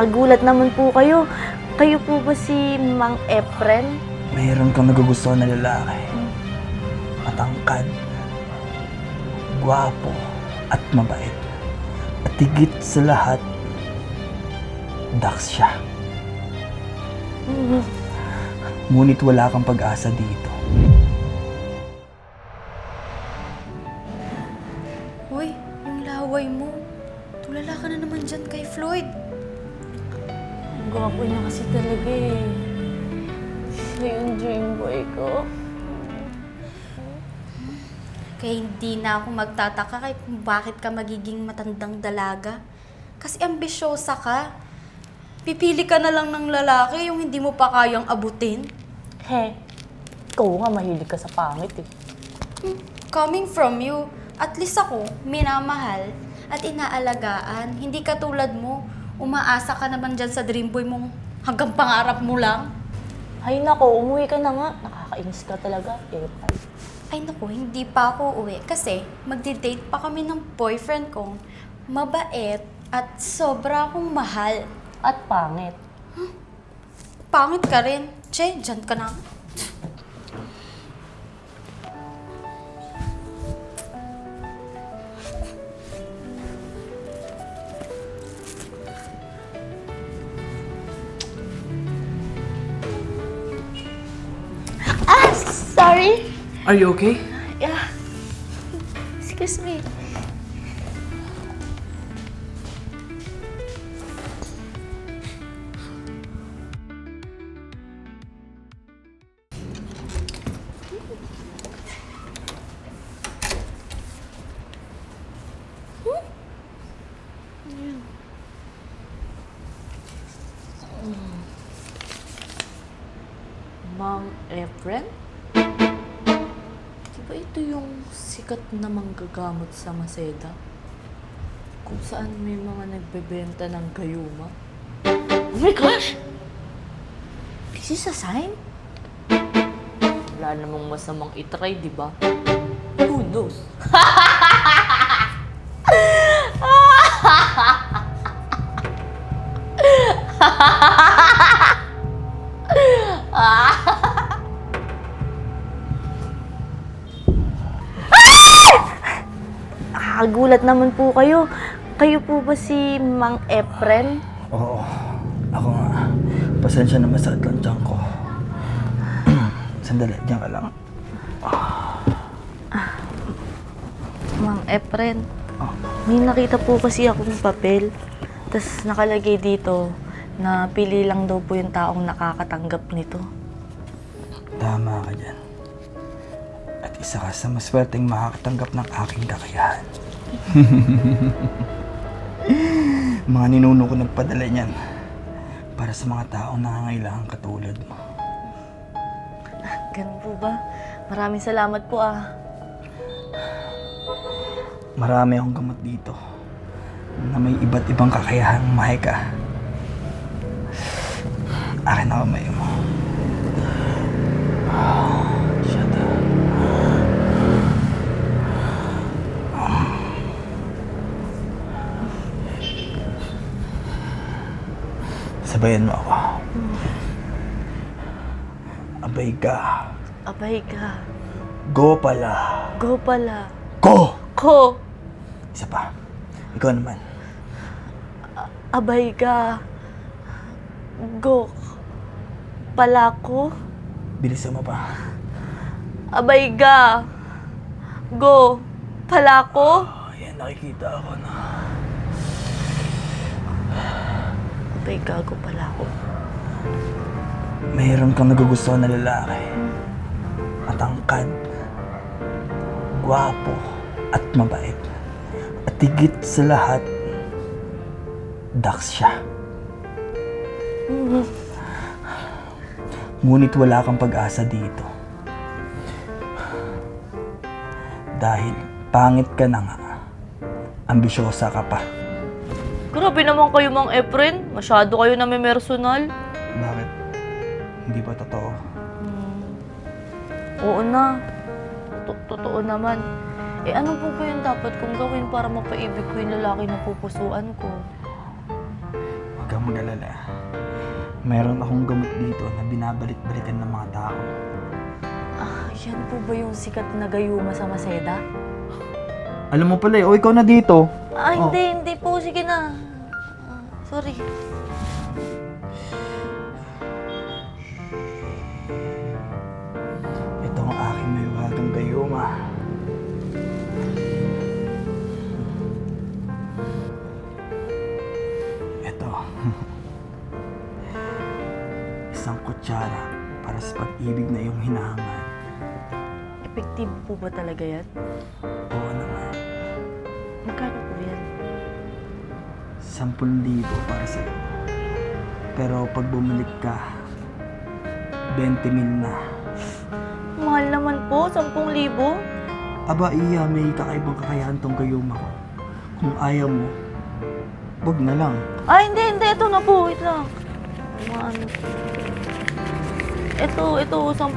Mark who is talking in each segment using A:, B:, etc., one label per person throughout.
A: Nakagulat naman po kayo. Kayo po ba si Mang Efren?
B: Mayroon kang nagugustuhan na lalaki. Matangkad, gwapo, at mabait. At higit sa lahat, Dax siya. Ngunit wala kang pag-asa dito.
C: Hoy, yung laway mo. Tulala ka na naman dyan kay Floyd.
A: Gwapo niya kasi talaga eh. Siya yung dream boy ko.
C: Kaya hindi na ako magtataka kahit kung bakit ka magiging matandang dalaga. Kasi ambisyosa ka. Pipili ka na lang ng lalaki yung hindi mo pa kayang abutin.
A: He, ikaw nga mahilig ka sa pangit eh.
C: Coming from you, at least ako, minamahal at inaalagaan. Hindi katulad mo, umaasa ka naman dyan sa dream boy mong hanggang pangarap mo lang.
A: Ay nako, umuwi ka na nga. Nakakainis ka talaga. Eh, ay.
C: Ay naku, hindi pa ako uwi kasi magdi-date pa kami ng boyfriend kong mabait at sobra akong mahal.
A: At pangit.
C: Pangit ka rin. Che, dyan ka na.
B: Are you okay?
A: Yeah. Excuse me. Di ba ito yung sikat na manggagamot sa Maseda? Kung saan may mga nagbebenta ng gayuma? Oh my gosh! This is a sign? Wala namang masamang itry, di ba? Who knows? Nakakagulat naman po kayo. Kayo po ba si Mang Efren?
B: Oo, ako nga. Pasensya na masakit lang tiyan ko. Sandali, diyan ka lang.
A: Mang Efren, may nakita po kasi akong papel. Tapos nakalagay dito na pili lang daw po yung taong nakakatanggap nito.
B: Tama ka dyan. At isa ka sa maswerteng makakatanggap ng aking kakayahan. Mga ninuno ko nagpadala niyan para sa mga taong nangangailangan katulad mo.
A: Ganun po ba? Maraming salamat po ah.
B: Marami akong gamot dito na may iba't ibang kakayahang mahay ka. Akin na kamay mo. Shut Sabayan mo ako. Abay ka.
A: Abay ka.
B: Go pala.
A: Go pala.
B: Go!
A: Ko!
B: Isa pa. Ikaw naman.
A: Abay ka. Go. Pala ko.
B: Bilisan mo pa.
A: Abay ka. Go. Pala ko.
B: Ayan, nakikita ako na.
A: Abay gago pala ko.
B: Mayroon kang nagugustuhan na lalaki. Matangkad, gwapo, at mabait. At higit sa lahat, Dax siya. Ngunit wala kang pag-asa dito. Dahil pangit ka na nga. Ambisyosa ka pa.
A: Grabe naman kayo, Mang Efren. Masyado kayo na may personal.
B: Bakit? Hindi ba totoo?
A: Oo na. To- Totoo naman. Eh ano po ba yung dapat kong gawin para mapaibig ko yung lalaki na pupusuan ko?
B: Huwag kang mag-alala. Meron akong gamot dito na binabalik-balikan ng mga tao.
A: Ah, yan po ba yung sikat na gayuma sa Maseda?
B: Alam mo pala eh, o ikaw na dito.
A: Ah,
B: Oh.
A: hindi, hindi po. Sige na. Sorry.
B: Ito ang aking may wagang gayuma. Ito. Isang kutsara para sa pag-ibig na iyong hinahangad.
A: Epektibo po ba talaga yan?
B: 10,000 para sa Pero pag bumalik ka, 20,000 na.
A: Mahal naman po, 10,000.
B: Aba, iya, may kakaibang kakayahan tong kayuma ko. Kung ayaw mo, wag na lang.
A: Ay, hindi, hindi. Ito na po. Wait lang. Ano? Ito, ito. 10,000.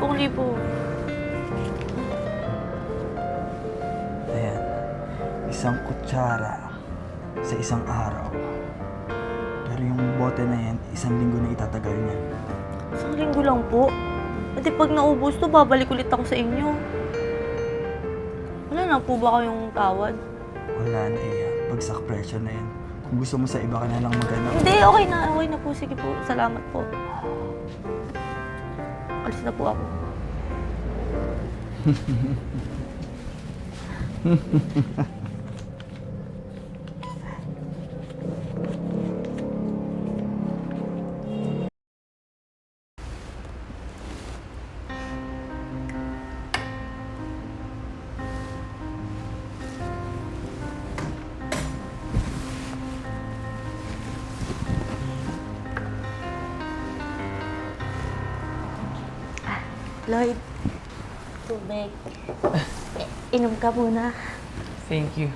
B: Ayan, isang kutsara sa isang araw. Yung bote na yan, isang linggo na itatagal niya.
A: Isang linggo lang po. At pag naubos to, babalik ulit ako sa inyo. Wala na po ba kayong tawad?
B: Wala na iya. Bagsak presyo na yan. Kung gusto mo sa iba ka na lang maghanap.
A: Hindi, okay na. Okay na po. Sige po. Salamat po. Alis na po ako. Lloyd, tubig. I- Inom ka muna.
D: Thank you.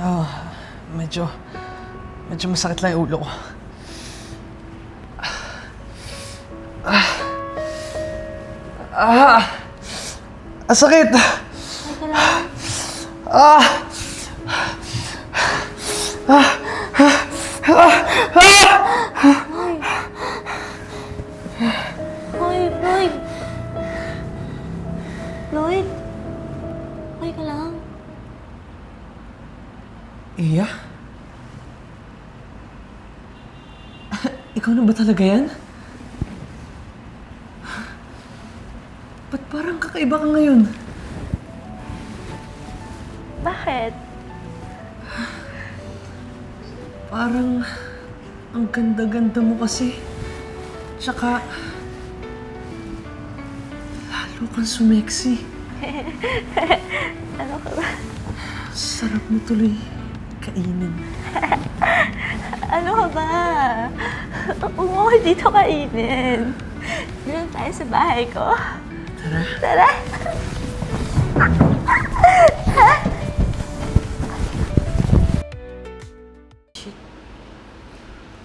D: Oh, medyo, medyo masakit lang yung ulo ko. Ah. Ah. Ah, sakit. Ah. Ikaw na ba talaga yan? Ba't parang kakaiba ka ngayon?
A: Bakit?
D: Parang ang ganda-ganda mo kasi. Tsaka, lalo kang sumeksi.
A: Ano ka ba?
D: Sarap mo tuloy kainin.
A: Ano ka ba? Umuwi dito kainin. Doon tayo sa bahay ko.
D: Tara.
A: Tara! Shit.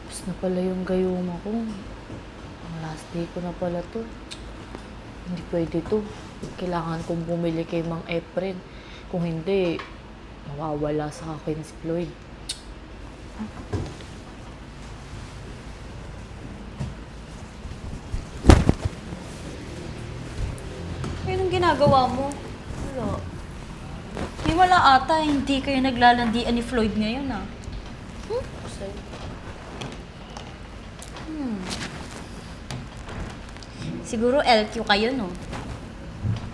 A: Tapos na pala yung gayuma ko. Ang last day ko na pala to. Hindi pwede to. Kailangan kong bumili kay Mang Efren. Kung hindi, mawawala sa akin si Floyd.
C: Anong ginagawa mo?
A: Wala.
C: Di wala ata, hindi kayo naglalandian ni Floyd ngayon ah.
A: Kasi,
C: Siguro LQ kayo, no?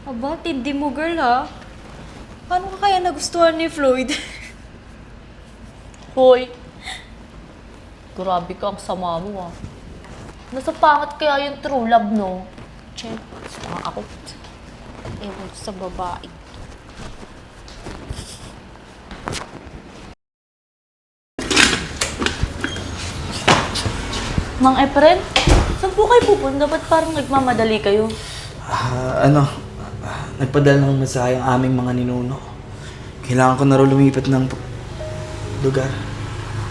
C: Aba, tindi mo girl ha. Paano ka kaya nagustuhan ni Floyd?
A: Hoy! Grabe ka ang sama mo ah. Nasa pangat kaya yung true love, no? Check. Sama ako.
C: Ewan sa babae.
A: Mang Efren? Saan po kayo pupunta? Ba't parang nagmamadali kayo?
B: Ah, ano, ah, nagpadala ng mensahe ang aming mga ninuno. Kailangan ko na rin lumipat ng p- lugar.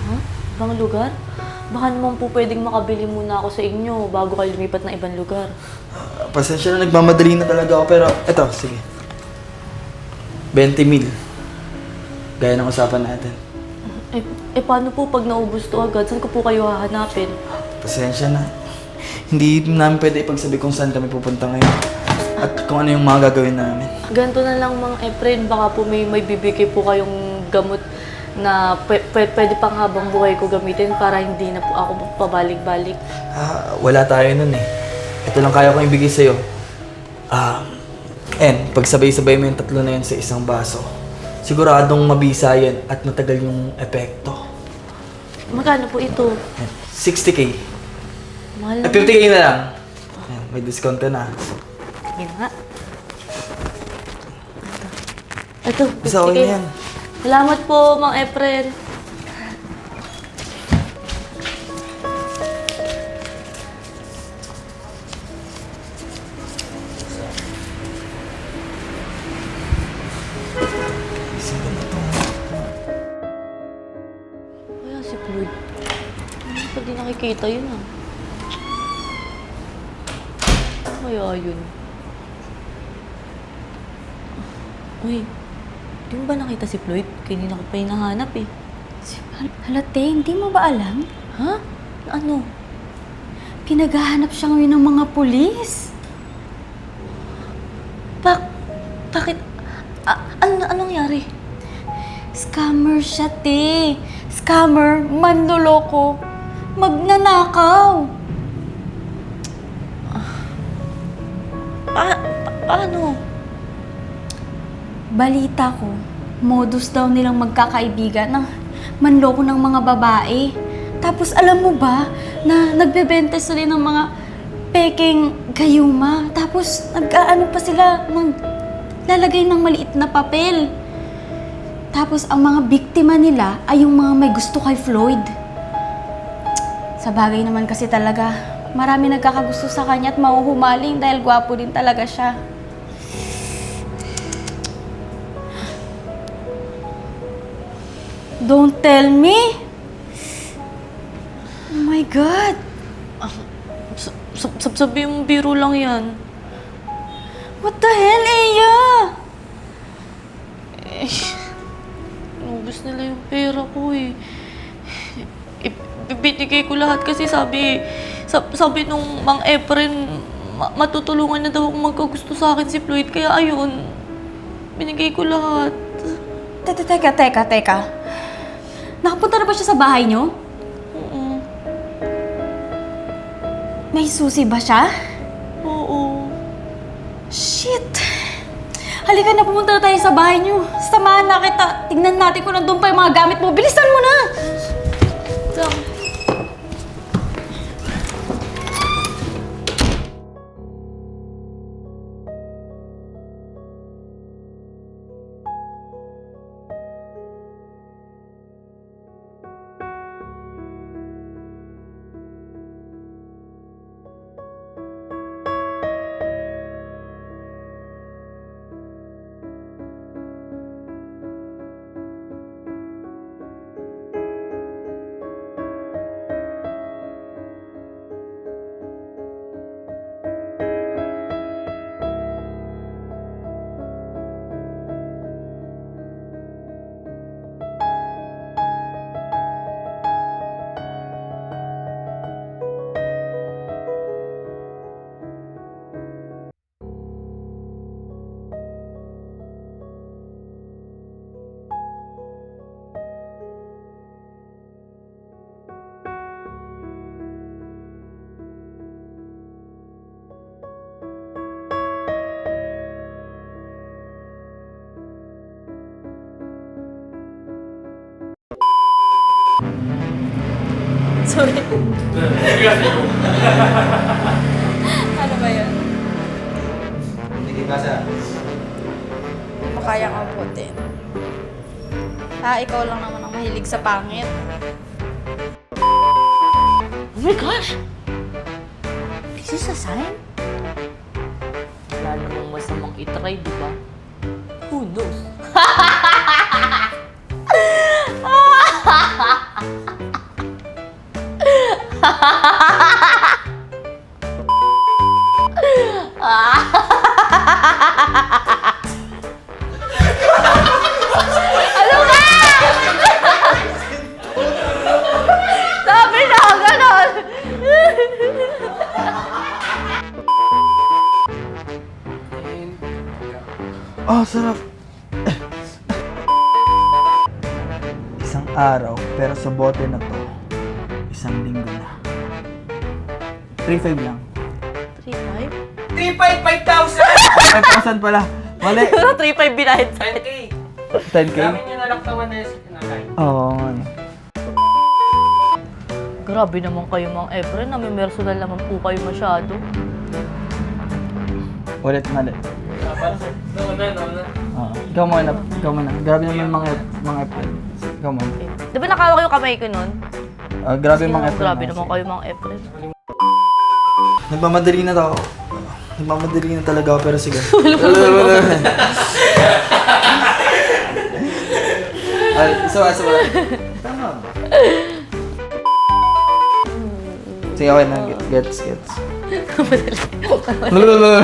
A: Huh? Ibang lugar? Baka naman po pwedeng makabili muna ako sa inyo bago kayo lumipat ng ibang lugar.
B: Ah, pasensya na, nagmamadali na talaga ako. Pero, eto, sige. 20 mil. Gaya ng usapan natin.
A: Eh, eh paano po pag naubos to agad? Saan ko po kayo hahanapin?
B: Pasensya na. Hindi namin pwede ipagsabi kung saan kami pupunta ngayon. At kung ano yung mga gagawin namin.
A: Ganito na lang mga Efren, baka po may, may bibigay po kayong gamot na pwe- pwede pang habang buhay ko gamitin para hindi na po ako pabalik-balik.
B: Ah, wala tayo nun eh. Ito lang kaya kong ibigay sa'yo. Ah, and pagsabay-sabay mo yung tatlo na yun sa isang baso, siguradong mabisa yan at matagal yung epekto.
A: Magkano po ito?
B: Yan, 60k.
A: Mahal
B: Eh,
A: na.
B: 50k na lang. Yan, may discount ka na.
A: Yan nga. Ito,
B: Isa okay
A: 50K.
B: na yan.
A: Salamat po, Mang Efren. Kaya si Floyd. Hindi pa di nakikita yun ah. Kaya yun. Uy, di mo ba nakita si Floyd? Kanina ko pa hinahanap eh.
C: Hal- Halate, hindi mo ba alam?
A: Ha? Ano?
C: Pinaghahanap siya ngayon ng mga pulis.
A: Bak bakit? A- ano, anong nangyari?
C: Scammer siya, te. Scammer, manloloko, magnanakaw.
A: Pa, pa- paano?
C: Balita ko, modus daw nilang magkakaibigan ng manloko ng mga babae. Tapos alam mo ba na nagbebenta sila ng mga peking gayuma. Tapos nag-ano pa sila ng lalagay ng maliit na papel. Tapos ang mga biktima nila ay yung mga may gusto kay Floyd. Sa bagay naman kasi talaga, marami nagkakagusto sa kanya at mauhumaling dahil gwapo din talaga siya. Don't tell me! Oh my God!
A: Sab- sabi yung biro lang yan.
C: What the hell, Eya?
A: Inubos nila yung pera ko eh. Ibinigay ko lahat kasi sabi, sab- sabi nung Mang Efren, ma- matutulungan na daw kung magkagusto sa akin si Floyd. Kaya ayun, binigay ko lahat.
C: Teka, teka, teka, teka. Nakapunta na ba siya sa bahay niyo?
A: Oo.
C: May susi ba siya?
A: Oo.
C: Shit! Halika na, pumunta na tayo sa bahay niyo. Samahan na kita. Tingnan natin kung nandun pa yung mga gamit mo. Bilisan mo na! Ano ba yun?
B: Hindi ka sa...
C: Makayang abutin. Ah, ikaw lang naman ang mahilig sa pangit.
A: Oh my gosh! Is this a sign? Wala namang masamang itry, di ba? Who knows? Sabi na, ganon!
B: Oh, sarap. Isang araw, pero sa bote na to, 3.5 lang.
A: 3.5?
B: 5,000 pala. Mali.
A: 3.5 binahid sa
B: 10k?
E: Yun na lang tawa na yung sinakay.
B: Oo, nga eh.
A: Grabe naman kayo, Mang Efren. Nami-personal naman po kayo masyado.
B: Ulit, mali.
E: Noon na, noon na.
B: Oo. Ikaw muna, ikaw muna. Grabe naman mga mga April. Ikaw muna.
A: Okay. Di ba nakawak yung kamay ko nun?
B: Ah, grabe
A: Sige
B: mga April.
A: Grabe naman kayo, Mang Efren.
B: Nagmamadali na ako. Nagmamadali na talaga ako, pero sige. Ay, isa ba, isa ba? Tama ba? Sige, okay na. Get- Gets, gets. Lululul.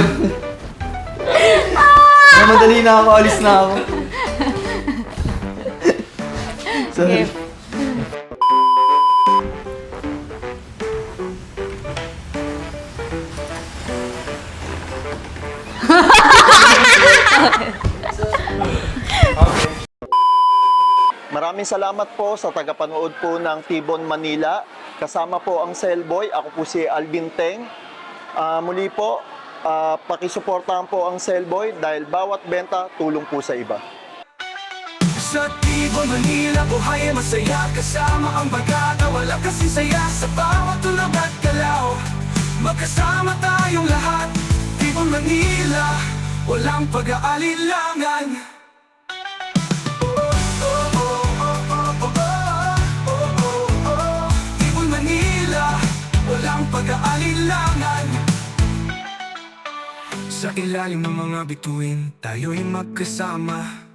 B: Nagmamadali na ako, alis na ako. Sorry.
A: Okay.
F: Maraming salamat po sa tagapanood po ng Tibon Manila. Kasama po ang Cellboy. Ako po si Alvin Teng. Ah, muli po, ah, pakisuportahan po ang Cellboy dahil bawat benta tulong po sa iba.
G: Sa Tibon, Manila, buhay ay masaya Kasama ang bagata, wala kasi saya Sa bawat tulog at galaw Magkasama tayong lahat Tibon, Manila, walang pag-aalilangan pag-aalilangan Sa ilalim ng mga bituin, tayo'y magkasama